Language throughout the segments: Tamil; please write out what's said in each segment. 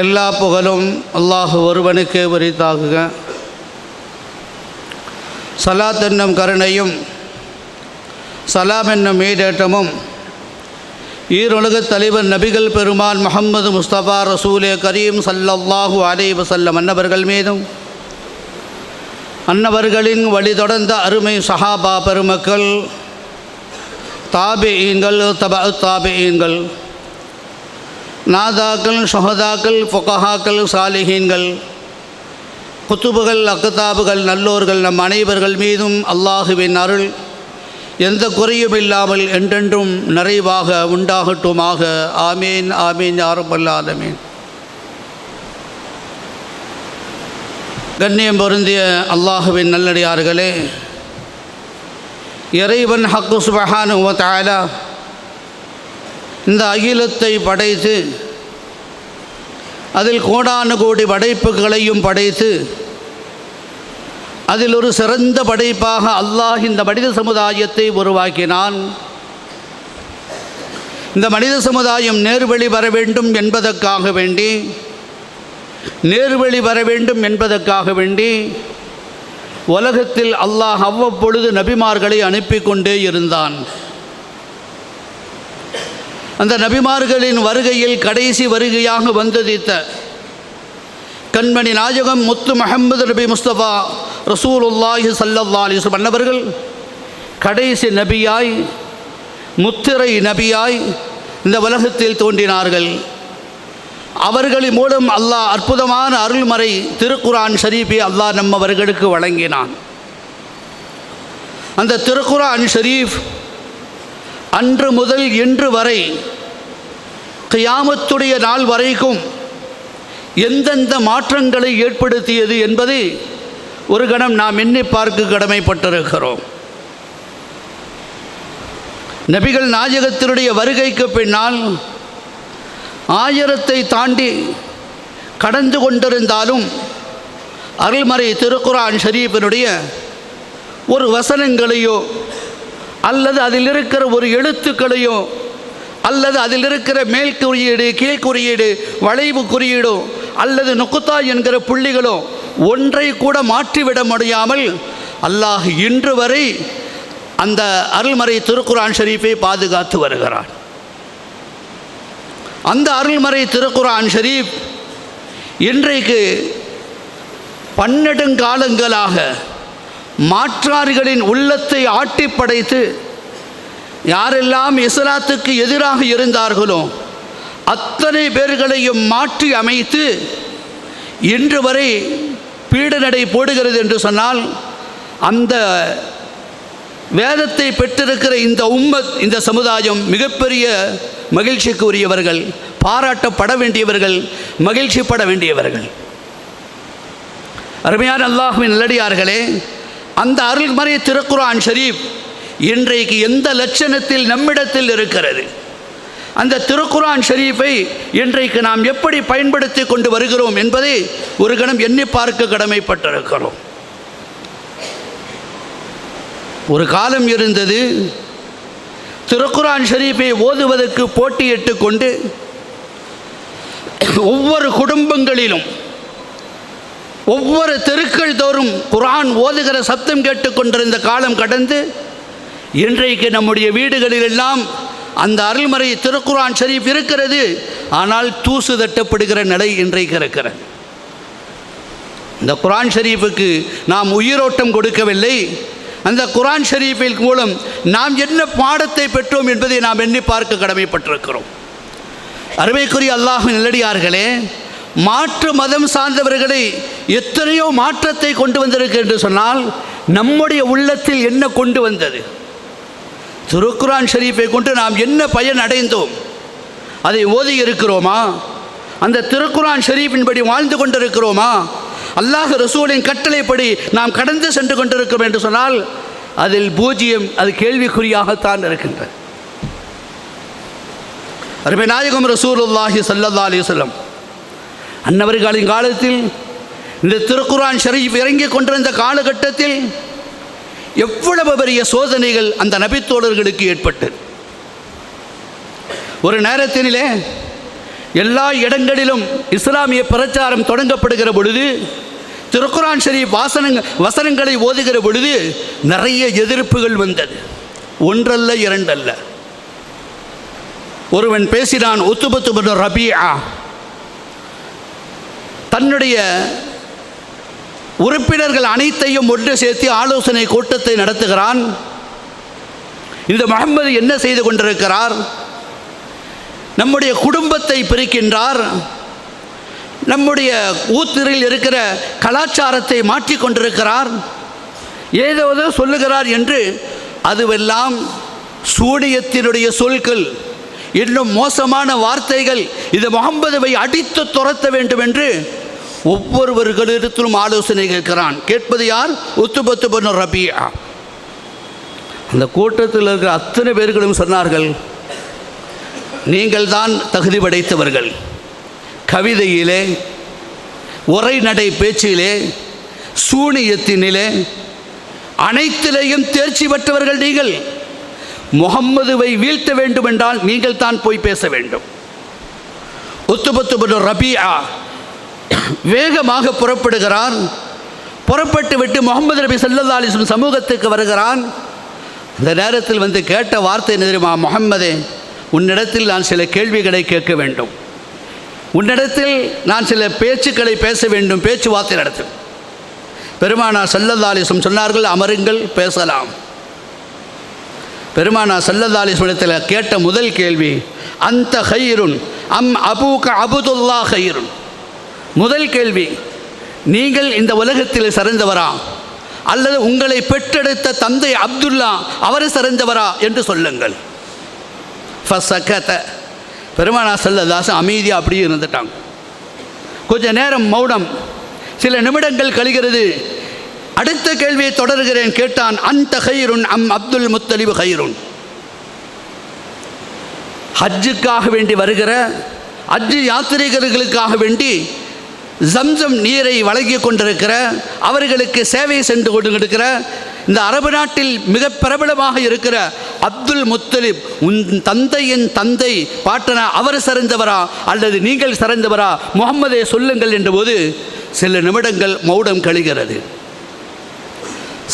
எல்லா புகழும் அல்லாஹ் ஒருவனுக்கே உரித்தாகுக. சலாத் என்னும் கருணையும் சலாம் என்னும் மீடேற்றமும் ஈருலகத் தலைவர் நபிகள் பெருமான் முகம்மது முஸ்தபா ரசூலே கரீம் சல்லல்லாஹு அலை வசல்லம் அன்னவர்கள் மீதும் அன்னவர்களின் வழி தொடர்ந்த அருமை சஹாபா பெருமக்கள் தாபியீன்கள் தப தாபியீன்கள் நாதாக்கள் ஷொஹதாக்கள் ஃபொகஹாக்கள் சாலிஹீன்கள் குத்துபுகள் அக்கத்தாபுகள் நல்லோர்கள் நம் அனைவர்கள் மீதும் அல்லாஹுவின் அருள் எந்த குறையும் இல்லாமல் என்றென்றும் நிறைவாக உண்டாகட்டுமாக. ஆமீன் ஆமீன் யாரபல்லாலமீன் கண்ணியம் பொருந்திய அல்லாஹுவின் நல்லடியார்களே இறைவன் ஹக்கு சுபஹானு தாலா இந்த அகிலத்தை படைத்து அதில் கோடானு கோடி படைப்புகளையும் படைத்து அதில் ஒரு சிறந்த படைப்பாக அல்லாஹ் இந்த மனித சமுதாயத்தை உருவாக்கினான். இந்த மனித சமுதாயம் நேர்வழி வர வேண்டும் என்பதற்காக வேண்டி நேர்வழி வர வேண்டும் என்பதற்காக வேண்டி உலகத்தில் அல்லாஹ் அவ்வப்பொழுது நபிமார்களை அனுப்பி கொண்டே இருந்தான். அந்த நபிமார்களின் வருகையில் கடைசி வருகையாக வந்ததித்த கண்மணி நாயகம் முத்து முகமது நபி முஸ்தபா ரசூலுல்லாஹி சல்லல்லா அலிஸ்லம் அன்னவர்கள் கடைசி நபியாய் முத்திரை நபியாய் இந்த உலகத்தில் தோன்றினார்கள். அவர்களின் மூலம் அல்லாஹ் அற்புதமான அருள்மறை திருக்குரான் ஷரீஃபை அல்லாஹ் நம்மவர்களுக்கு வழங்கினான். அந்த திருக்குரான் ஷரீஃப் அன்று முதல் இன்று வரை கியாமத்துடைய நாள் வரைக்கும் எந்தெந்த மாற்றங்களை ஏற்படுத்தியது என்பதை ஒரு கணம் நாம் எண்ணி பார்க்க கடமைப்பட்டிருக்கிறோம். நபிகள் நாயகத்தினுடைய வருகைக்கு பின்னால் ஆயிரத்தை தாண்டி கடந்து கொண்டிருந்தாலும் அருள்மறை திருக்குரான் ஷரீஃபினுடைய ஒரு வசனங்களையோ அல்லது அதில் இருக்கிற ஒரு எழுத்துக்களையோ அல்லது அதில் இருக்கிற மேல் குறியீடு கீழ் குறியீடு வளைவு குறியீடோ அல்லது நுக்குத்தா என்கிற புள்ளிகளோ ஒன்றை கூட மாற்றிவிட முடியாமல் அல்லாஹ் இன்று வரை அந்த அருள்மறை திருக்குரான் ஷரீஃபை பாதுகாத்து வருகிறான். அந்த அருள்மறை திருக்குரான் ஷரீஃப் இன்றைக்கு பன்னெடுங்காலங்களாக மாற்றார்களின் உள்ளத்தை ஆட்டி படைத்து யாரெல்லாம் இஸ்லாத்துக்கு எதிராக இருந்தார்களோ அத்தனை பேர்களையும் மாற்றி அமைத்து இன்று வரை பீடநடை போடுகிறது என்று சொன்னால் அந்த வேதத்தை பெற்றிருக்கிற இந்த உம்மத் இந்த சமுதாயம் மிகப்பெரிய மகிழ்ச்சிக்கு உரியவர்கள் பாராட்டப்பட வேண்டியவர்கள் மகிழ்ச்சிப்பட வேண்டியவர்கள். அருமையான அல்லாஹுவின் நல்லடியார்களே அந்த அருள்மறை திருக்குரான் ஷரீப் இன்றைக்கு எந்த லட்சணத்தில் நம்மிடத்தில் இருக்கிறது? அந்த திருக்குரான் ஷரீஃபை இன்றைக்கு நாம் எப்படி பயன்படுத்தி கொண்டு வருகிறோம் என்பதை ஒரு கணம் எண்ணி பார்க்க கடமைப்பட்டிருக்கிறோம். ஒரு காலம் இருந்தது திருக்குரான் ஷரீஃபை ஓதுவதற்கு போட்டியிட்டு கொண்டு ஒவ்வொரு குடும்பங்களிலும் ஒவ்வொரு தெருக்கள் தோறும் குரான் ஓதுகிற சப்தம் கேட்டுக்கொண்டிருந்த காலம் கடந்து இன்றைக்கு நம்முடைய வீடுகளில் எல்லாம் அந்த அருள்மறை திருக்குரான் ஷரீஃப் இருக்கிறது. ஆனால் தூசு தட்டப்படுகிற நிலை இன்றைக்கு இருக்கிறது. இந்த குரான் ஷரீஃபுக்கு நாம் உயிரோட்டம் கொடுக்கவில்லை. அந்த குரான் ஷரீஃபில் மூலம் நாம் என்ன பாடத்தை பெற்றோம் என்பதை நாம் எண்ணி பார்க்க கடமைப்பட்டிருக்கிறோம். அருமைக்குரிய அல்லாஹ் நிலடியார்களே மாற்று மதம் சார்ந்தவர்களை எத்தனையோ மாற்றத்தை கொண்டு வந்திருக்கு என்று சொன்னால் நம்முடைய உள்ளத்தில் என்ன கொண்டு வந்தது? திருக்குரான் ஷரீஃபை கொண்டு நாம் என்ன பயன் அடைந்தோம்? அதை ஓதி இருக்கிறோமா? அந்த திருக்குரான் ஷரீஃபின்படி வாழ்ந்து கொண்டிருக்கிறோமா? அல்லாஹ் ரசூலின் கட்டளைப்படி நாம் கடந்து சென்று கொண்டிருக்கிறோம் என்று சொன்னால் அதில் பூஜ்ஜியம் அது கேள்விக்குறியாகத்தான் இருக்கின்றது. அருமை நாயகம் ரசூலுல்லாஹி சல்லல்லா அலிவல்லம் அன்னவர்களின் காலத்தில் இந்த திருக்குரான் ஷரீஃப் இறங்கிக் கொண்டிருந்த காலகட்டத்தில் எவ்வளவு பெரிய சோதனைகள் அந்த நபித்தோழர்களுக்கு ஏற்பட்டது ஒரு நேரத்தினிலே எல்லா இடங்களிலும் இஸ்லாமிய பிரச்சாரம் தொடங்கப்படுகிற பொழுது திருக்குரான் ஷரீப் வாசனங்க வசனங்களை ஓதுகிற பொழுது நிறைய எதிர்ப்புகள் வந்தது. ஒன்றல்ல இரண்டல்ல. ஒருவன் பேசினான் ஒத்துபத்து ரபியா தன்னுடைய உறுப்பினர்கள் அனைத்தையும் ஒன்று சேர்த்து ஆலோசனை கூட்டத்தை நடத்துகிறான். இந்த முகம்மது என்ன செய்து கொண்டிருக்கிறார்? நம்முடைய குடும்பத்தை பிரிக்கின்றார். நம்முடைய ஊத்திரில் இருக்கிற கலாச்சாரத்தை மாற்றிக்கொண்டிருக்கிறார் கொண்டிருக்கிறார். சொல்லுகிறார் என்று அதுவெல்லாம் சூனியத்தினுடைய சொற்கள் இன்னும் மோசமான வார்த்தைகள் இது முகம்மதுவை அடித்து துரத்த வேண்டும் என்று ஒவ்வொருவர்களிடத்திலும் ஆலோசனை கேட்கிறான். கேட்பது யார்? உத்துபத்து பண்ண ரபியா அந்த கூட்டத்தில் இருக்கிற அத்தனை பேர்களும் சொன்னார்கள் நீங்கள் தான் தகுதி படைத்தவர்கள். கவிதையிலே உரைநடை பேச்சிலே சூனியத்தினிலே அனைத்திலேயும் தேர்ச்சி பெற்றவர்கள் நீங்கள். முகம்மதுவை வீழ்த்த வேண்டுமென்றால் நீங்கள் தான் போய் பேச வேண்டும். உத்துபத்து ரபியா வேகமாக புறப்படுகிறான். புறப்பட்டு விட்டு முகமது நபி சல்லல்லா அலிஸ்லம் சமூகத்துக்கு வருகிறான். அந்த நேரத்தில் வந்து கேட்ட வார்த்தை என்ன தெரியுமா? முகம்மதே உன்னிடத்தில் நான் சில கேள்விகளை கேட்க வேண்டும். உன்னிடத்தில் நான் சில பேச்சுக்களை பேச வேண்டும் பேச்சுவார்த்தை நடத்தும். பெருமானா சல்லல்லாலிசம் சொன்னார்கள் அமருங்கள் பேசலாம். பெருமானா சல்லல்லாலிசத்தில் கேட்ட முதல் கேள்வி அந்த ஹைருன் அம் அபூக அபுதுல்லா ஹைருன் முதல் கேள்வி நீங்கள் இந்த உலகத்தில் சிறந்தவரா? அல்லது உங்களை பெற்றெடுத்த தந்தை அப்துல்லா அவர் சிறந்தவரா என்று சொல்லுங்கள். ஃபஸ்ட் பெருமானா செல்லதாசன் அமைதியாக அப்படியே இருந்துட்டாங்க. கொஞ்ச நேரம் மௌனம். சில நிமிடங்கள் கழிகிறது. அடுத்த கேள்வியை தொடர்கிறேன் கேட்டான் அந்த ஹைருன் அம் அப்துல் முத்தலிபு ஹைருன்? ஹஜ்ஜுக்காக வேண்டி வருகிற ஹஜ்ஜு யாத்திரிகர்களுக்காக வேண்டி ஜம்சம் நீரை வழங்கி கொண்டிருக்கிற அவர்களுக்கு சேவை சென்று கொண்டிருக்கிற இந்த அரபு நாட்டில் மிக பிரபலமாக இருக்கிற அப்துல் முத்தலிப் உன் தந்தையின் தந்தை பாட்டனா அவர் சிறந்தவரா அல்லது நீங்கள் சிறந்தவரா முகம்மதே சொல்லுங்கள் என்றபோது சில நிமிடங்கள் மௌடம் கழிகிறது.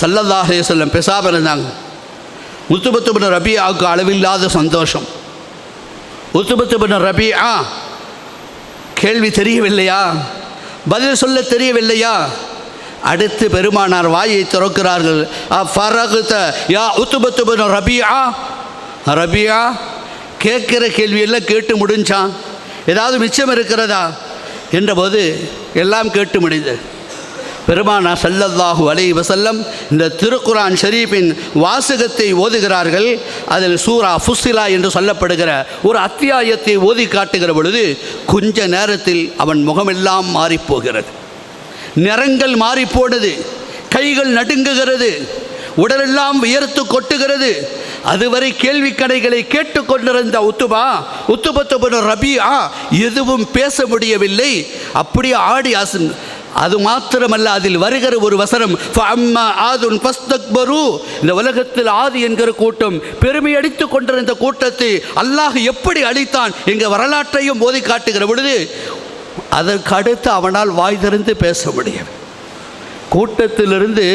சல்லல்லாஹே சொல்லம் பெசாப இருந்தாங்க. முத்துபத்து ரபியாவுக்கு அளவில்லாத சந்தோஷம். உத்துபத்து ரபியா கேள்வி தெரியவில்லையா? பதில் சொல்ல தெரியவில்லையா? அடுத்து பெருமானார் வாயை திறக்கிறார்கள். ஃபரகுத யா உத்துபத்துபன் ரபியா? ரபியா கேட்குற கேள்வியெல்லாம் கேட்டு முடிஞ்சான். ஏதாவது மிச்சம் இருக்கிறதா? என்றபோது எல்லாம் கேட்டு முடிந்தது. பெருமானா சல்லல்லாஹு அலை வசல்லம் இந்த திருக்குரான் ஷரீஃபின் வாசகத்தை ஓதுகிறார்கள். அதில் சூரா ஃபுஸ்ஸிலா என்று சொல்லப்படுகிற ஒரு அத்தியாயத்தை ஓதி காட்டுகிற பொழுது கொஞ்ச நேரத்தில் அவன் முகமெல்லாம் மாறிப்போகிறது. நிறங்கள் மாறிப்போனது கைகள் நடுங்குகிறது உடலெல்லாம் வியர்த்து கொட்டுகிறது. அதுவரை கேள்வி கடைகளை கேட்டுக்கொண்டிருந்த உத்துபா உத்துபத்து ரபியா எதுவும் பேச முடியவில்லை. அப்படியே ஆடி அசன் அது மாத்திரமல்ல அதில் வருகிற ஒரு வசனம் அம்மா ஆதுன் ஃபஸ்தக்பரு." இந்த உலகத்தில் ஆதி என்கிற கூட்டம் பெருமை அடித்து கொண்டிருந்த கூட்டத்தை அல்லாஹ் எப்படி அழித்தான் எங்கள் வரலாற்றையும் போதி காட்டுகிற பொழுது அதற்கு அடுத்து அவனால் வாய் திறந்து பேச முடியும் கூட்டத்திலிருந்து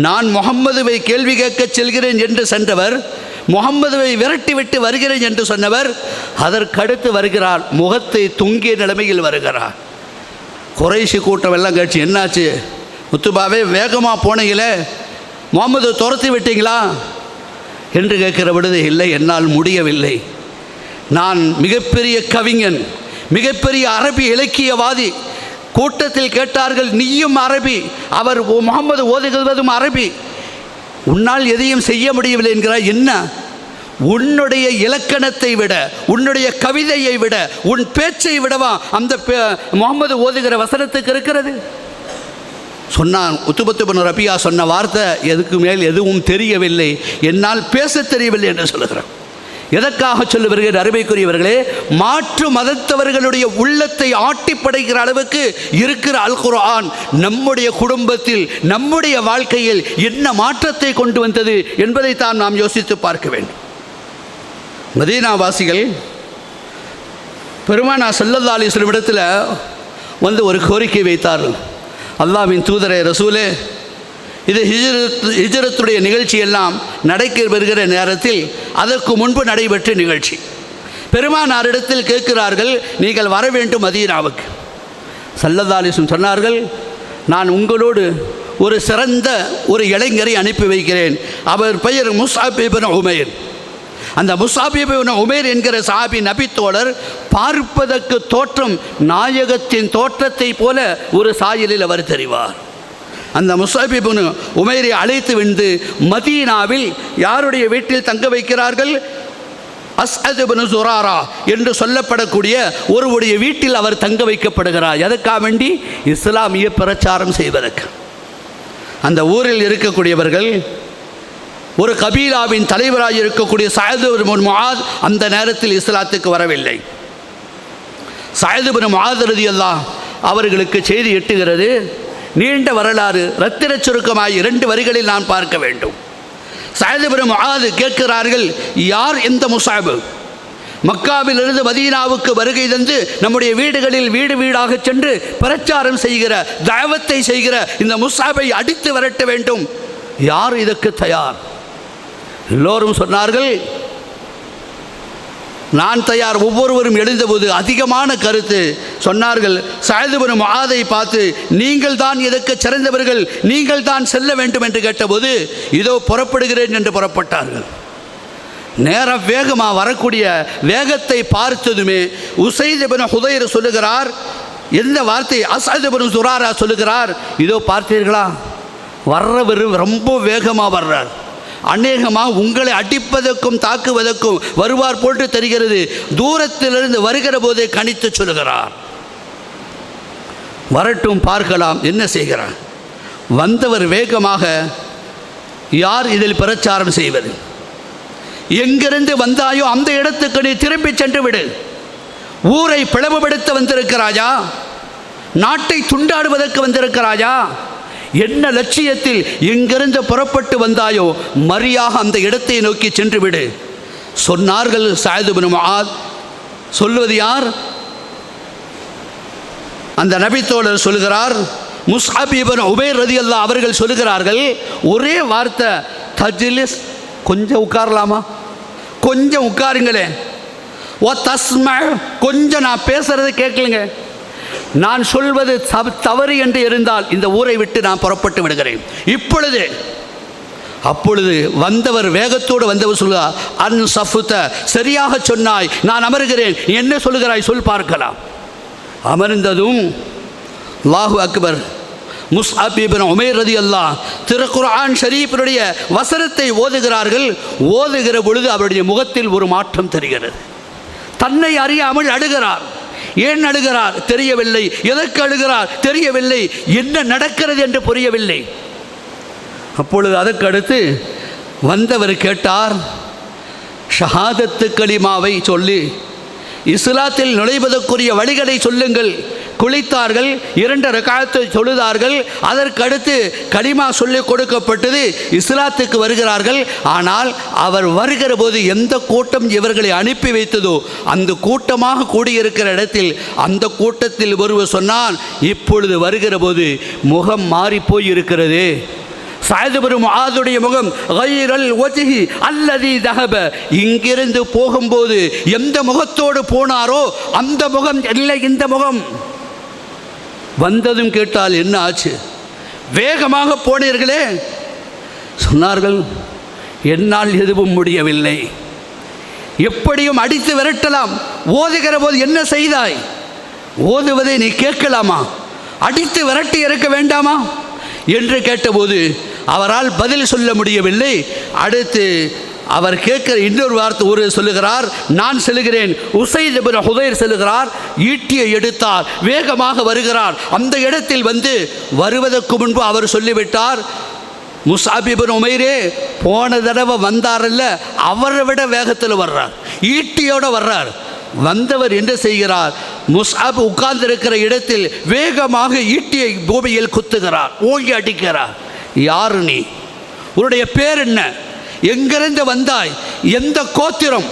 நான் முகம்மதுவை கேள்வி கேட்கச் செல்கிறேன் என்று சென்றவர் முகம்மதுவை விரட்டிவிட்டு வருகிறேன் என்று சொன்னவர் அதற்கடுத்து வருகிறார் முகத்தை தொங்கிய நிலைமையில் வருகிறார் குறைசி கூட்டம் எல்லாம் கட்சி என்னாச்சு? முத்துபாவே வேகமாக போனீங்களே? முகமது துரத்தி விட்டீங்களா? என்று கேட்கிற பொழுது இல்லை என்னால் முடியவில்லை. நான் மிகப்பெரிய கவிஞன் மிகப்பெரிய அரபி இலக்கியவாதி. கூட்டத்தில் கேட்டார்கள் நீயும் அரபி அவர் ஓ- முகமது ஓதுகிறதும் அரபி. உன்னால் எதையும் செய்ய முடியவில்லை என்கிறார் என்ன? உன்னுடைய இலக்கணத்தை விட உன்னுடைய கவிதையை விட உன் பேச்சை விடவா அந்த பே- முகமது ஓதுகிற வசனத்துக்கு இருக்கிறது? சொன்னான் உத்துபத்துபன் ரபியா சொன்ன வார்த்தை எதுக்கு மேல் எதுவும் தெரியவில்லை. என்னால் பேச தெரியவில்லை என்று சொல்லுகிறான். எதற்காக சொல்ல வருகிற அருமைக்குரியவர்களே? மாற்று மதத்தவர்களுடைய உள்ளத்தை ஆட்டி படைக்கிற அளவுக்கு இருக்கிற அல் குர்ஆன் நம்முடைய குடும்பத்தில் நம்முடைய வாழ்க்கையில் என்ன மாற்றத்தை கொண்டு வந்தது என்பதை தான் நாம் யோசித்து பார்க்க வேண்டும். மதீனாவாசிகள் பெருமானா சல்லல்லா அலிஸ்லம் இடத்துல வந்து ஒரு கோரிக்கை வைத்தார்கள். அல்லாவின் தூதரை ரசூலே இது ஹிஜரத் ஹிஜரத்துடைய நிகழ்ச்சி எல்லாம் நடைக்க நேரத்தில் அதற்கு முன்பு நடைபெற்ற நிகழ்ச்சி. பெருமானாரிடத்தில் கேட்கிறார்கள் நீங்கள் வர வேண்டும் மதீனாவுக்கு. சல்லதாலிசும் சொன்னார்கள் நான் உங்களோடு ஒரு சிறந்த ஒரு இளைஞரை அனுப்பி வைக்கிறேன். அவர் பெயர் முசாபிபன் உமேர். அந்த முசாபிபின் உமேர் என்கிற சாபி நபித்தோழர் பார்ப்பதற்கு தோற்றம் நாயகத்தின் தோற்றத்தை போல ஒரு சாயலில் அவர் தெரிவார். அந்த முசாபிபுனு உமேரை அழைத்து வந்து மதீனாவில் யாருடைய வீட்டில் தங்க வைக்கிறார்கள்? அஸ்அதுபின் சுராரா என்று சொல்லப்படக்கூடிய ஒருவருடைய வீட்டில் அவர் தங்க வைக்கப்படுகிறார். எதற்காக வேண்டி? இஸ்லாமிய பிரச்சாரம் செய்வதற்கு. அந்த ஊரில் இருக்கக்கூடியவர்கள் ஒரு கபீலாவின் தலைவராக இருக்கக்கூடிய சாயது முன்மாத் அந்த நேரத்தில் இஸ்லாத்துக்கு வரவில்லை. சாயதுபுரம் முஆதரதி அல்லா அவர்களுக்கு செய்தி எட்டுகிறது நீண்ட வரலாறு ரத்தின சுருக்கமாய் இரண்டு வரிகளில் நான் பார்க்க வேண்டும். சாயதுபுரம் ஆது கேட்கிறார்கள் யார் எந்த முசாபு? மக்காவிலிருந்து மதீனாவுக்கு வருகை தந்து நம்முடைய வீடுகளில் வீடு வீடாக சென்று பிரச்சாரம் செய்கிற தயவத்தை செய்கிற இந்த முசாபை அடித்து விரட்ட வேண்டும். யார் இதற்கு தயார்? எல்லோரும் சொன்னார்கள் நான் தயார் ஒவ்வொருவரும் எழுந்தபோது அதிகமான கருத்து. சொன்னார்கள் சாயதுபுரம் ஆதை பார்த்து நீங்கள் தான் இதற்கு சிறந்தவர்கள் நீங்கள் தான் செல்ல வேண்டும் என்று கேட்டபோது இதோ புறப்படுகிறேன் என்று புறப்பட்டார்கள். நேரம் வேகமாக வரக்கூடிய வேகத்தை பார்த்ததுமே உசைதபன ஹுதைர் சொல்லுகிறார் எந்த வார்த்தை அசாதபுரம் சுராரா சொல்லுகிறார் இதோ பார்த்தீர்களா? வர்றவர் ரொம்ப வேகமாக வர்றார். அநேகமாக உங்களை அடிப்பதற்கும் தாக்குவதற்கும் வருவார் போட்டு தெரிகிறது. தூரத்திலிருந்து வருகிற போதே கணித்து சொல்கிறார் வரட்டும் பார்க்கலாம் என்ன செய்கிறார். வந்தவர் வேகமாக யார் இதில் பிரச்சாரம் செய்வது? எங்கிருந்து வந்தாயோ அந்த இடத்துக்கு நீ திரும்பி சென்று விடு ஊரை பிளவுபடுத்த வந்திருக்கிறாயா? நாட்டை துண்டாடுவதற்கு வந்திருக்கிறாயா? என்ன லட்சியத்தில் எங்கிருந்து புறப்பட்டு வந்தாயோ மரியாக அந்த இடத்தை நோக்கி சென்று விடு சொன்னார்கள் சாயதுபின் முஆத். சொல்வது யார்? அந்த நபித்தோழர் சொல்கிறார் முஸ்ஹாபிபன் உபேர் ரதி அல்லா அவர்கள் சொல்லுகிறார்கள் ஒரே வார்த்தை தஜிலிஸ் கொஞ்சம் உட்காரலாமா? கொஞ்சம் உட்காருங்களேன். ஓ தஸ்ம கொஞ்சம் நான் பேசுறது கேட்கலுங்க. நான் சொல்வது தவ- தவறு என்று இருந்தால் இந்த ஊரை விட்டு நான் புறப்பட்டு விடுகிறேன். இப்பொழுது அப்பொழுது வந்தவர் வேகத்தோடு வந்தவர் சொல்லுதா அன் சஃபுத்த. சரியாக சொன்னாய் நான் அமருகிறேன். நீ என்ன சொல்லுகிறாய் சொல் பார்க்கலாம். அமர்ந்ததும் அல்லாஹு அக்பர் முஸ்அபிபின் உமேர் ரதி அல்லா திருக்குர்ஆன் ஷரீஃபினுடைய வசனத்தை ஓதுகிறார்கள். ஓதுகிற பொழுது அவருடைய முகத்தில் ஒரு மாற்றம் தெரிகிறது. தன்னை அறியாமல் அழுகிறார் ஏன் அழுகிறார்? தெரியவில்லை. எதற்கு அழுகிறார்? தெரியவில்லை. என்ன நடக்கிறது என்று புரியவில்லை. அப்பொழுது அதற்கு அடுத்து வந்தவர் கேட்டார் ஷஹாதத்து கலிமாவை சொல்லி. இஸ்லாத்தில் நுழைவதற்குரிய வழிகளை சொல்லுங்கள். குளித்தார்கள் இரண்டு ரகாயத்தை தொழுதார்கள் அதற்கு அடுத்து கலிமா சொல்லிக் கொடுக்கப்பட்டது இஸ்லாத்துக்கு வருகிறார்கள். ஆனால் அவர் வருகிற போது எந்த கூட்டம் இவர்களை அனுப்பி வைத்ததோ அந்த கூட்டமாக கூடியிருக்கிற இடத்தில் அந்த கூட்டத்தில் ஒருவர் சொன்னான் இப்பொழுது வருகிற போது முகம் மாறிப்போய் இருக்கிறது சாயதுபெரும் ஆதுடைய முகம் கைரல் ஒஜிஹி அல்லதி தகப இங்கிருந்து போகும்போது எந்த முகத்தோடு போனாரோ அந்த முகம் இல்லை இந்த முகம். வந்ததும் கேட்டால் என்ன ஆச்சு? வேகமாக போனீர்களே. சொன்னார்கள் என்னால் எதுவும் முடியவில்லை. எப்படியும் அடித்து விரட்டலாம். ஓதுகிற போது என்ன செய்தாய்? ஓதுவதை நீ கேட்கலாமா? அடித்து விரட்டி இருக்க வேண்டாமா? என்று கேட்டபோது அவரால் பதில் சொல்ல முடியவில்லை. அடுத்து அவர் கேட்கிற இன்னொரு வார்த்தை ஒரு சொல்லுகிறார் நான் செல்கிறேன். உசை இப்னு ஹுதைர் செல்கிறார் ஈட்டியை எடுத்தார். வேகமாக வருகிறார். அந்த இடத்தில் வந்து வருவதற்கு முன்பு அவர் சொல்லிவிட்டார் முசாபிபின் உமைரே போன தடவை வந்தாரல்ல அவரை விட வேகத்தில் வர்றார். ஈட்டியோடு வர்றார். வந்தவர் என்ன செய்கிறார்? முஸ்அப் உட்கார்ந்திருக்கிற இடத்தில் வேகமாக ஈட்டியை பூமியில் குத்துகிறார் ஓங்கி அடிக்கிறார். யார் நீ? உன்னுடைய பேர் என்ன? எங்கிருந்து வந்தாய்? எந்த கோத்திரம்?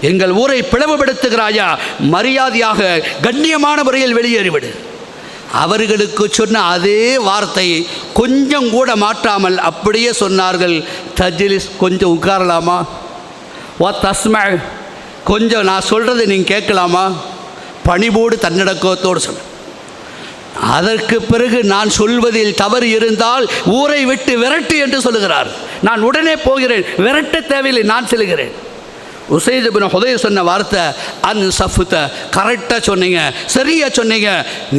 எங்கள் ஊரை பிளவுபடுத்துகிறாயா? மரியாதையாக கண்ணியமான முறையில் வெளியேறிவிடு. அவர்களுக்கு சொன்ன அதே வார்த்தையை கொஞ்சம் கூட மாற்றாமல் அப்படியே சொன்னார்கள். தஜிலிஸ் கொஞ்சம் உட்காரலாமா? ஓ தஸ்ம கொஞ்சம் நான் சொல்கிறத நீங்கள் கேட்கலாமா? பணிபோடு தன்னடக்கத்தோடு சொன்ன அதற்கு பிறகு நான் சொல்வதில் தவறு இருந்தால் ஊரை விட்டு விரட்டு என்று சொல்லுகிறார். நான் உடனே போகிறேன் விரட்ட தேவையில்லை நான் செல்கிறேன். உசைது பின் ஹுதய சொன்ன வார்த்தை அன் சஃபுத்த கரெக்டாக சொன்னீங்க சரியாக சொன்னீங்க.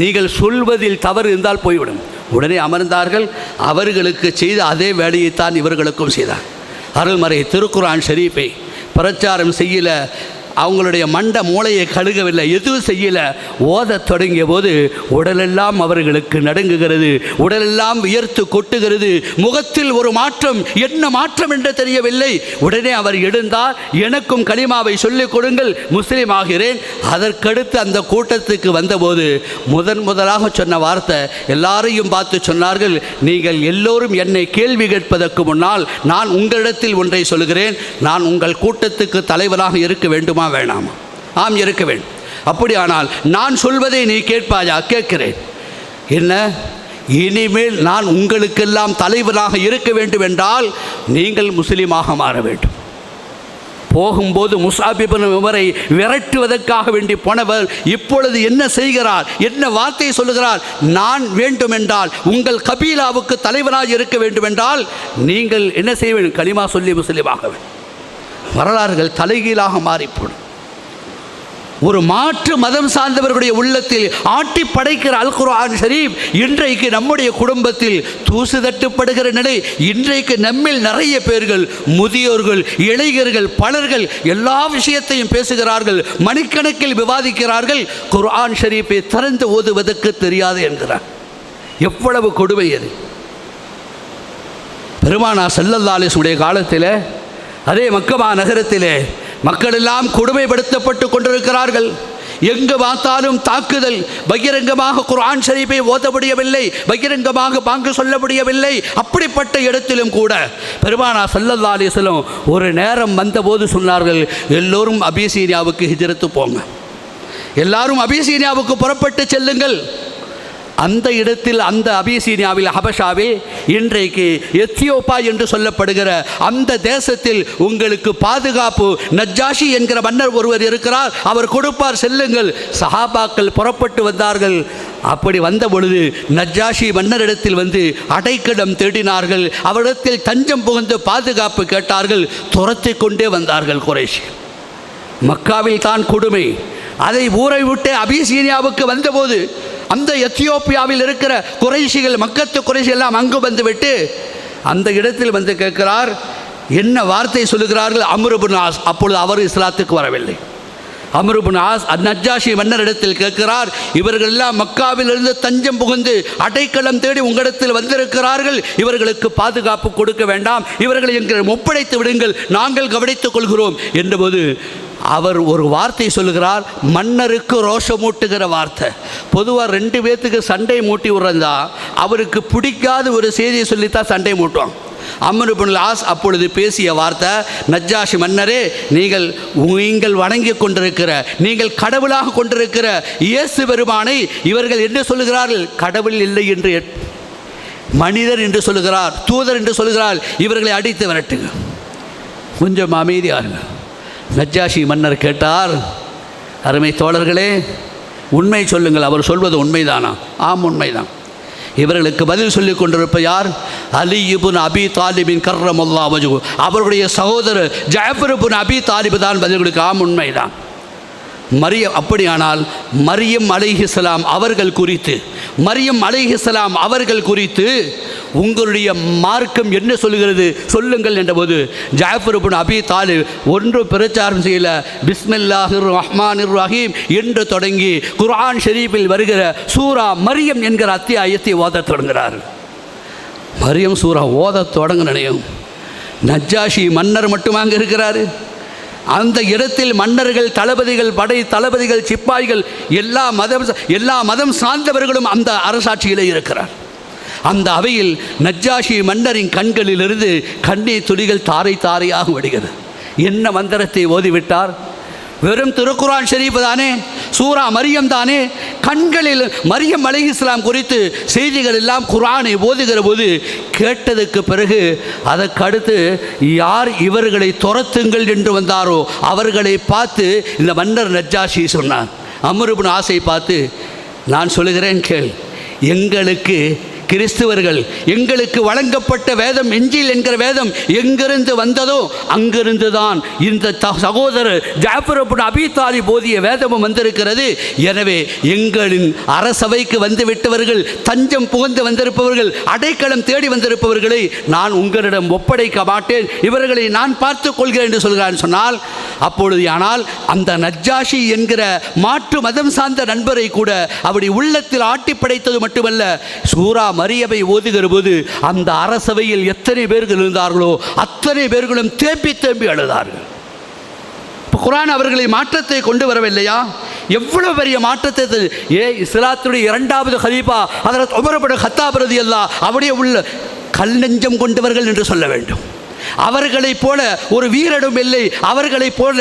நீங்கள் சொல்வதில் தவறு இருந்தால் போய்விடும். உடனே அமர்ந்தார்கள் அவர்களுக்கு செய்த அதே வேலையைத்தான் இவர்களுக்கும் செய்தார். அருள்மறை திருக்குரான் ஷெரீஃபை பிரச்சாரம் செய்யல அவங்களுடைய மண்ட மூளையை கழுகவில்லை எதுவும் செய்யலை. ஓதத் தொடங்கிய போது உடலெல்லாம் அவர்களுக்கு நடுங்குகிறது உடலெல்லாம் வியர்த்து கொட்டுகிறது. முகத்தில் ஒரு மாற்றம் என்ன மாற்றம் என்று தெரியவில்லை. உடனே அவர் எழுந்தார் எனக்கும் கலிமாவை சொல்லிக் கொடுங்கள் முஸ்லீம் ஆகிறேன். அதற்கடுத்து அந்த கூட்டத்துக்கு வந்தபோது முதன் முதலாக சொன்ன வார்த்தை எல்லாரையும் பார்த்து சொன்னார்கள் நீங்கள் எல்லோரும் என்னை கேள்வி கேட்பதற்கு முன்னால் நான் உங்களிடத்தில் ஒன்றை சொல்கிறேன் நான் உங்கள் கூட்டத்துக்கு தலைவராக இருக்க வேண்டுமா வேணாமா ஆம் இருக்க வேண்டும். அப்படியானால் நான் சொல்வதை நீ கேட்பாயா? கேட்கிறேன். என்ன? இனிமேல் நான் உங்களுக்கெல்லாம் தலைவராக இருக்க வேண்டும் என்றால் நீங்கள் முஸ்லீமாக மாற வேண்டும். போகும்போது முசாபிபன் உமரை விரட்டுவதற்காக வேண்டி போனவர் இப்பொழுது என்ன செய்கிறார்? என்ன வார்த்தை சொல்லுகிறார்? நான் வேண்டுமென்றால் உங்கள் கபீலாவுக்கு தலைவராக இருக்க வேண்டுமென்றால் நீங்கள் என்ன செய்ய வேண்டும்? களிமா சொல்லி முஸ்லீமாக வேண்டும். வரலாறுகள் தலைகீழாக மாறிப்படும். ஒரு மாற்று மதம் சார்ந்தவர்களுடைய உள்ளத்தில் ஆட்டி படைக்கிற அல்குரான் ஷரீப் இன்றைக்கு நம்முடைய குடும்பத்தில் தூசு தட்டுப்படுகிற நிலை இன்றைக்கு நம்மில் நிறைய பேர்கள் முதியோர்கள் இளைஞர்கள் பலர்கள் எல்லா விஷயத்தையும் பேசுகிறார்கள் மணிக்கணக்கில் விவாதிக்கிறார்கள் குர்ஆன் ஷரீஃபை திறந்து ஓதுவதற்கு தெரியாது என்கிறார். எவ்வளவு கொடுமை அது. பெருமானா செல்லல்லாலிசுடைய காலத்தில் அதே மக்கமா நகரத்திலே மக்கள் எல்லாம் கொடுமைப்படுத்தப்பட்டு கொண்டிருக்கிறார்கள். எங்கு பார்த்தாலும் தாக்குதல் பகிரங்கமாக குரான் ஷரீஃபை ஓத முடியவில்லை பகிரங்கமாக பாங்கு சொல்ல முடியவில்லை. அப்படிப்பட்ட இடத்திலும் கூட பெருமானா சல்லல்லா அலிஸ்லம் ஒரு நேரம் வந்தபோது சொன்னார்கள் எல்லோரும் அபிசீனியாவுக்கு ஹிஜரத்து போங்க. எல்லாரும் அபிசீனியாவுக்கு புறப்பட்டு செல்லுங்கள். அந்த இடத்தில் அந்த அபிசீனியாவில் ஹபஷாவில் இன்றைக்கு எத்தியோப்பா என்று சொல்லப்படுகிற அந்த தேசத்தில் உங்களுக்கு பாதுகாப்பு நஜ்ஜாஷி என்கிற மன்னர் ஒருவர் இருக்கிறார். அவர் கொடுப்பார் செல்லுங்கள். சஹாபாக்கள் புறப்பட்டு வந்தார்கள். அப்படி வந்த பொழுது நஜ்ஜாஷி மன்னரிடத்தில் வந்து அடைக்கடம் தேடினார்கள். அவரிடத்தில் தஞ்சம் புகுந்து பாதுகாப்பு கேட்டார்கள். துரத்தி கொண்டே வந்தார்கள் குறைஷி மக்காவில் தான் கொடுமை. அதை ஊரை விட்டு அபிசீனியாவுக்கு வந்தபோது அந்த எத்தியோப்பியாவில் இருக்கிற குறைஷிகள் மக்கத்து குறைஷி எல்லாம் அங்கு வந்துவிட்டு அந்த இடத்தில் வந்து கேட்கிறார் என்ன வார்த்தை சொல்லுகிறார்கள்? அம்ருபுன் ஆஸ். அப்பொழுது அவர் இஸ்லாத்துக்கு வரவில்லை. அம்ருபுன் ஆஸ் நஜ்ஜாஷி மன்னரிடத்தில் கேட்கிறார் இவர்கள் எல்லாம் மக்காவிலிருந்து தஞ்சம் புகுந்து அடைக்கலம் தேடி உங்களிடத்தில் வந்திருக்கிறார்கள் இவர்களுக்கு பாதுகாப்பு கொடுக்க வேண்டாம் இவர்களை எங்கள் ஒப்படைத்து விடுங்கள் நாங்கள் கவனித்துக் கொள்கிறோம் என்றபோது அவர் ஒரு வார்த்தை சொல்லுகிறார் மன்னருக்கு ரோஷமூட்டுகிற வார்த்தை. பொதுவாக ரெண்டு பேர்த்துக்கு சண்டை மூட்டி விடுறதா அவருக்கு பிடிக்காத ஒரு செய்தியை சொல்லித்தான் சண்டை மூட்டுவான். அம்மனுபுல் ஆஸ் அப்பொழுது பேசிய வார்த்தை நஜ்ஜாஷி மன்னரே நீங்கள் நீங்கள் வணங்கி கொண்டிருக்கிற நீங்கள் கடவுளாக கொண்டிருக்கிற இயேசு பெருமானை இவர்கள் என்ன சொல்லுகிறார்கள். கடவுள் இல்லை என்று எட்- மனிதர் என்று சொல்லுகிறார் தூதர் என்று சொல்லுகிறார் இவர்களை அடித்து விரட்டுங்க. கொஞ்சம் அமைதியாக நஜ்ஜாஷி மன்னர் கேட்டார் அருமை தோழர்களே உண்மை சொல்லுங்கள். அவர் சொல்வது உண்மைதானா? ஆம் உண்மைதான். இவர்களுக்கு பதில் சொல்லிக் கொண்டிருப்ப யார்? அலி இபுன் அபி தாலிபின் கர்ரமுல்லா வஜு அவருடைய சகோதரர் ஜாஃபர் இபுன் அபி தாலிபு தான் பதில் கொடுக்க ஆம் உண்மைதான். மரியம் அப்படியானால் மரியம் அலிஹிஸ்லாம் அவர்கள் குறித்து மரியம் அலிஹிஸ்லாம் அவர்கள் குறித்து உங்களுடைய மார்க்கம் என்ன சொல்லுகிறது? சொல்லுங்கள் என்றபோது ஜாஃபர் பின் அபி தாலிப் ஒன்று பிரச்சாரம் செய்யல. பிஸ்மில்லாஹிர் ரஹ்மான் ரஹீம் என்று தொடங்கி குர்ஆன் ஷெரீஃபில் வருகிற சூரா மரியம் என்கிற அத்தியாயத்தை ஓதத் தொடங்குகிறார் மரியம் சூரா ஓதத் தொடங்க நினையும் நஜ்ஜாஷி மன்னர் மட்டும் அங்கே இருக்கிறாரு. அந்த இடத்தில் மன்னர்கள் தளபதிகள் படை தளபதிகள் சிப்பாய்கள் எல்லா மதம் எல்லா மதம் சார்ந்தவர்களும் அந்த அரசாட்சியிலே இருக்கிறார். அந்த அவையில் நஜ்ஜாஷி மன்னரின் கண்களிலிருந்து கண்ணீர் துளிகள் தாரை தாரையாக வடிகிறது. என்ன மந்திரத்தை ஓதிவிட்டார்? வெறும் திருக்குரான் ஷெரீப் தானே சூரா மரியம் தானே கண்களில் மரியம் அலை இஸ்லாம் குறித்து செய்திகள் எல்லாம் குரானை ஓதுகிற போது கேட்டதுக்கு பிறகு அதற்கடுத்து யார் இவர்களை துரத்துங்கள் என்று வந்தாரோ அவர்களை பார்த்து இந்த மன்னர் நஜ்ஜாஷி சொன்னார். அமருபின் ஆசை பார்த்து நான் சொல்லுகிறேன் கேள் எங்களுக்கு கிறிஸ்துவர்கள் எங்களுக்கு வழங்கப்பட்ட வேதம் எஞ்சில் என்கிற வேதம் எங்கிருந்து வந்ததோ அங்கிருந்து தான் இந்த சகோதரர் ஜாஃபர் அபுன் போதிய வேதமும் வந்திருக்கிறது. எனவே எங்களின் அரசவைக்கு வந்து விட்டவர்கள் தஞ்சம் புகுந்து வந்திருப்பவர்கள் அடைக்கலம் தேடி வந்திருப்பவர்களை நான் உங்களிடம் ஒப்படைக்க மாட்டேன். இவர்களை நான் பார்த்துக் கொள்கிறேன் என்று சொல்கிறான். சொன்னால் அப்பொழுது ஆனால் அந்த நஜ்ஜாஷி என்கிற மாற்று மதம் சார்ந்த நண்பரை கூட அவருடைய உள்ளத்தில் ஆட்டி படைத்தது மட்டுமல்ல சூரா மரியவை ஓதுகிற போது அந்த அரசவையில் எத்தனை பேர்கள் இருந்தார்களோ அத்தனை பேர்களும் தேம்பி தேம்பி அழுதார்கள். இப்போ குரான் அவர்களை மாற்றத்தை கொண்டு வரவில்லையா? எவ்வளவு பெரிய மாற்றத்தை ஏ இஸ்லாத்துடைய இரண்டாவது ஹலீஃபா அதில் உமரப்பட ஹத்தாபிரதி அல்லா அப்படியே உள்ள கல் நெஞ்சம் கொண்டவர்கள் என்று சொல்ல வேண்டும். அவர்களைப் போல ஒரு வீரடும் இல்லை அவர்களைப் போல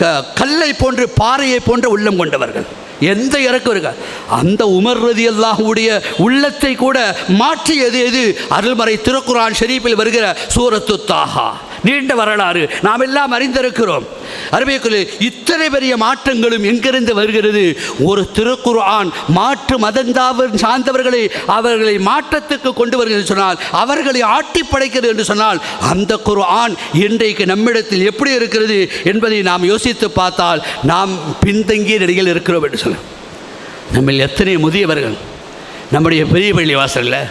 க கல்லை போன்று பாறையை போன்ற உள்ளம் கொண்டவர்கள். எந்த இறக்கம் இருக்க அந்த உமர் ரதி அல்லாஹுடைய உள்ளத்தை கூட மாற்றியது எது அருள்மறை திருக்குரான் ஷெரீப்பில் வருகிற சூரத்து தாஹா. நீண்ட வரலாறு. நாம் எல்லாம் அறிந்திருக்கிறோம். அருமைக்குள்ளே இத்தனை பெரிய மாற்றங்களும் எங்கிருந்து வருகிறது? ஒரு திருக்குர்ஆன் மாற்று மதந்தாவர் சார்ந்தவர்களை அவர்களை மாற்றத்துக்கு கொண்டு வருகிறது சொன்னால் அவர்களை ஆட்டி படைக்கிறது என்று சொன்னால் அந்த குர்ஆன் இன்றைக்கு நம்மிடத்தில் எப்படி இருக்கிறது என்பதை நாம் யோசித்து பார்த்தால் நாம் பின்தங்கிய நிலையில் இருக்கிறோம் என்று சொல்ல நம்ம எத்தனை முதியவர்கள் நம்முடைய பெரிய பள்ளி வாசலில்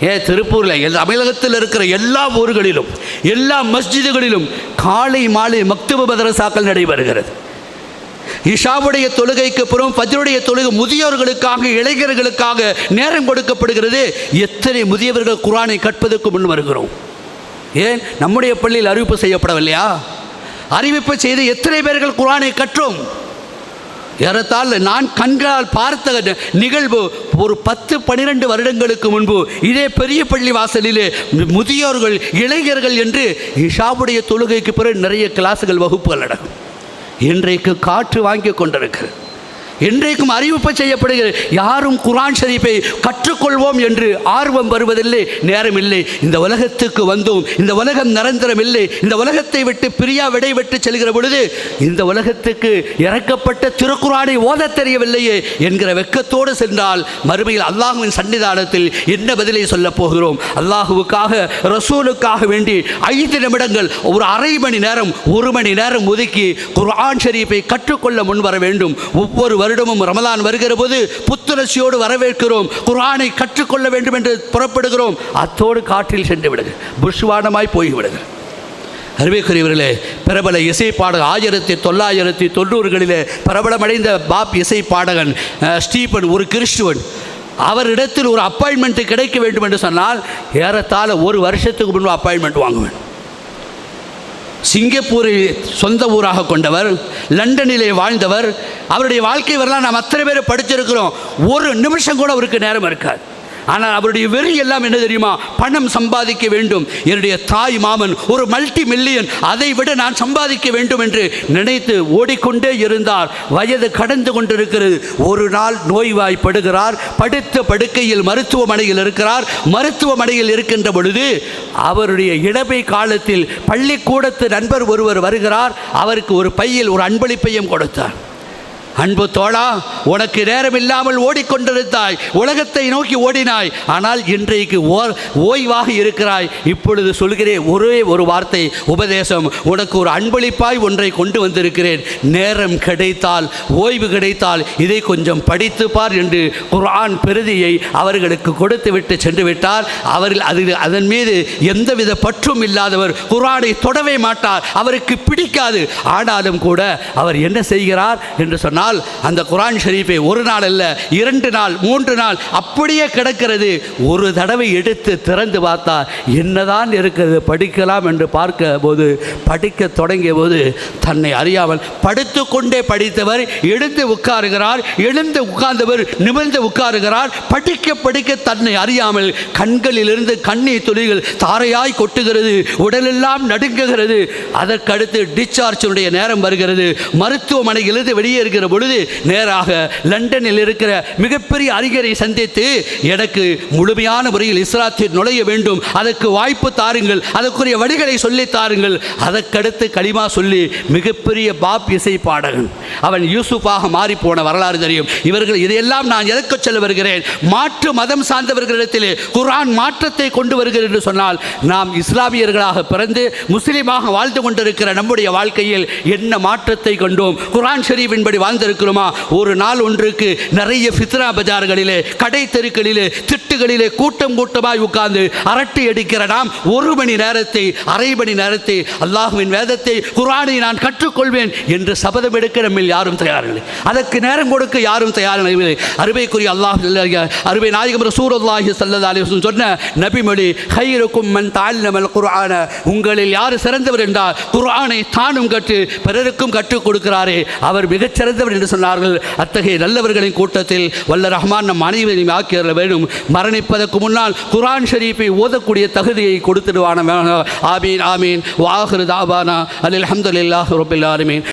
ஏன் திருப்பூரில் தமிழகத்தில் இருக்கிற எல்லா ஊர்களிலும் எல்லா மஸ்ஜிதுகளிலும் காலை மாலை மக்துப மதரசாக்கள் நடைபெறுகிறது. இஷாவுடைய தொழுகைக்கு அப்புறம் ஃபஜ்ருடைய தொழுகை முதியோர்களுக்காக இளைஞர்களுக்காக நேரம் கொடுக்கப்படுகிறது. எத்தனை முதியவர்கள் குரானை கற்பதற்கு முன் வருகிறோம். ஏன்? நம்முடைய பள்ளியில் அறிவிப்பு செய்யப்படவில்லையா? அறிவிப்பு செய்து எத்தனை பேர்கள் குரானை கற்றோம்? ஏறத்தாழ நான் கண்களால் பார்த்த நிகழ்வு ஒரு பத்து பனிரெண்டு வருடங்களுக்கு முன்பு இதே பெரிய பள்ளி வாசலிலே முதியோர்கள் இளைஞர்கள் என்று இஷாவுடைய தொழுகைக்கு பிறகு நிறைய கிளாஸுகள் வகுப்புகள் நடக்கும். இன்றைக்கு காற்று வாங்கி கொண்டிருக்கிறது. இன்றைக்கும் அறிவிப்பு செய்யப்படுகிறது. யாரும் குரான் ஷரீஃபை கற்றுக்கொள்வோம் என்று ஆர்வம் வருவதில்லை நேரம் இல்லை இந்த உலகத்துக்கு வந்தோம் இந்த உலகம் நிரந்தரம் இல்லை இந்த உலகத்தை விட்டு பிரியா விடை விட்டு செல்கிற பொழுது இந்த உலகத்துக்கு இறக்கப்பட்ட திருக்குறானை ஓதத் தெரியவில்லையே என்கிற வெட்கத்தோடு சென்றால் மறுமையில் அல்லாஹுவின் சன்னிதானத்தில் என்ன பதிலை சொல்லப் போகிறோம்? அல்லாஹுவுக்காக ரசூலுக்காக வேண்டி ஐந்து நிமிடங்கள் ஒரு அரை மணி நேரம் ஒரு மணி நேரம் ஒதுக்கி குர்ஆன் ஷரீஃபை கற்றுக்கொள்ள முன்வர வேண்டும். ஒவ்வொருவர் வருடமும் ரமலான் வருகிற போது புத்துணர்ச்சியோடு வரவேற்கிறோம். குரானை கற்றுக்கொள்ள வேண்டும் என்று புறப்படுகிறோம். அத்தோடு காற்றில் சென்று விடுது புஷ்வானமாய் போய்விடுது அருமைக்குரியவர்களே பிரபல இசை பாடகர் ஆயிரத்தி தொள்ளாயிரத்தி தொண்ணூறுகளிலே பிரபலமடைந்த பாப் இசை பாடகன் ஸ்டீபன் ஒரு கிறிஸ்துவன். அவரிடத்தில் ஒரு அப்பாயின்மெண்ட் கிடைக்க வேண்டும் என்று சொன்னால் ஏறத்தாழ ஒரு வருஷத்துக்கு முன்பு அப்பாயின்மெண்ட் வாங்குவேன். சிங்கப்பூரை சொந்த ஊராக கொண்டவர் லண்டனிலே வாழ்ந்தவர். அவருடைய வாழ்க்கை வரலாம் நாம் அத்தனை பேர் படிச்சிருக்கிறோம். ஒரு நிமிஷம் கூட அவருக்கு நேரம் இருக்காது. ஆனால் அவருடைய வெறி எல்லாம் என்ன தெரியுமா? பணம் சம்பாதிக்க வேண்டும். என்னுடைய தாய் மாமன் ஒரு மல்டி மில்லியன் அதை விட நான் சம்பாதிக்க வேண்டும் என்று நினைத்து ஓடிக்கொண்டே இருந்தார். வயது கடந்து கொண்டிருக்கிறது. ஒரு நாள் நோய்வாய்ப்படுகிறார். படுத்த படுக்கையில் மருத்துவமனையில் இருக்கிறார். மருத்துவமனையில் இருக்கின்ற பொழுது அவருடைய இடமை காலத்தில் பள்ளிக்கூடத்து நண்பர் ஒருவர் வருகிறார். அவருக்கு ஒரு பையில் ஒரு அன்பளிப்பையும் கொடுத்தார். அன்பு தோழா உனக்கு நேரம் இல்லாமல் ஓடிக்கொண்டிருந்தாய். உலகத்தை நோக்கி ஓடினாய். ஆனால் இன்றைக்கு ஓர் ஓய்வாக இருக்கிறாய். இப்பொழுது சொல்கிறேன் ஒரே ஒரு வார்த்தை உபதேசம். உனக்கு ஒரு அன்பளிப்பாய் ஒன்றை கொண்டு வந்திருக்கிறேன். நேரம் கிடைத்தால் ஓய்வு கிடைத்தால் இதை கொஞ்சம் படித்து பார் என்று குரான் பிரதியை அவர்களுக்கு கொடுத்து விட்டு சென்று விட்டார். அவர்கள் அது அதன் மீது எந்தவித பற்றும் இல்லாதவர் குரானை தொடவே மாட்டார். அவருக்கு பிடிக்காது. ஆனாலும் கூட அவர் என்ன செய்கிறார் என்று சொன்னார் ஆனால் அந்த குரான் ஷரீஃபை ஒரு நாள் அல்ல இரண்டு நாள் மூன்று நாள் அப்படியே கிடக்கிறது. ஒரு தடவை எடுத்து திறந்து பார்த்தா என்னதான் இருக்கிறது படிக்கலாம் என்று பார்க்க போது படிக்க தொடங்கிய போது தன்னை அறியாமல் படுத்துக்கொண்டே படித்தவர் எழுந்து உட்காருகிறார் எழுந்து உட்கார்ந்தவர் நிமிர்ந்து உட்காருகிறார் படிக்க படிக்க தன்னை அறியாமல் கண்களிலிருந்து கண்ணீர் துளிகள் தாரையாய் கொட்டுகிறது உடலெல்லாம் நடுங்குகிறது. அதற்கடுத்து டிஸ்சார்ஜினுடைய நேரம் வருகிறது. மருத்துவமனையிலிருந்து வெளியேறுகிற பொழுது நேராக லண்டனில் இருக்கிற மிகப்பெரிய அறிஞரை சந்தித்து எனக்கு முழுமையான முறையில் இஸ்லாத்தில் நுழைய வேண்டும். அதற்கு வாய்ப்பு தாருங்கள். அதற்குரிய வழிகளை சொல்லி தாருங்கள். அதற்கடுத்து களிமா சொல்லி மிகப்பெரிய பாப் இசை பாடகன். அவன் யூசுஃபாக மாறி போன வரலாறு தெரியும். இவர்கள் இதையெல்லாம் நான் எதற்கு சொல்ல வருகிறேன்? மாற்று மதம் சார்ந்தவர்களிடத்திலே குரான் மாற்றத்தை கொண்டு வருகிறது என்று சொன்னால் நாம் இஸ்லாமியர்களாக பிறந்து முஸ்லீமாக வாழ்ந்து கொண்டிருக்கிற நம்முடைய வாழ்க்கையில் என்ன மாற்றத்தை கண்டோம்? குர்ஆன் வாழ்ந்து வாழ்ந்திருக்கிறோமா ஒரு நாள் ஒன்றுக்கு நிறைய ஃபித்ரா பஜார்களிலே கடை தெருக்களிலே திட்டுகளிலே கூட்டம் கூட்டமாய் உட்கார்ந்து அரட்டை அடிக்கிற நாம் ஒரு மணி நேரத்தை அரை மணி நேரத்தை அல்லாஹுவின் வேதத்தை குரானை நான் கற்றுக்கொள்வேன் என்று சபதம் எடுக்க நம்ம யாரும் தயாரில்லை. அதற்கு நேரம் கொடுக்க யாரும் தயாரில்லை. அருமைக்குரிய அல்லாஹ் அருமை நாயகம் சூரல்லாஹி ஸல்லல்லாஹு அலைஹி சொன்ன நபிமொழி ஹைருக்கும் மன் தாழ்நமல் குரான உங்களில் யார் சிறந்தவர் என்றால் குரானை தானும் கற்று பிறருக்கும் கற்றுக் கொடுக்கிறாரே. அவர் மிகச்சிறந்தவர் நல்லவர் என்று சொன்னார்கள். அத்தகைய நல்லவர்களின் கூட்டத்தில் வல்ல ரஹ்மான் நம் அனைவரையும் ஆக்கியற வேண்டும். மரணிப்பதற்கு முன்னால் குர்ஆன் ஷரீஃபை ஓதக்கூடிய தகுதியை கொடுத்துடுவான ஆமீன் ஆமீன். வாஹிரு தாபானா அலில் அஹமதுல்லாஹ் ரபில்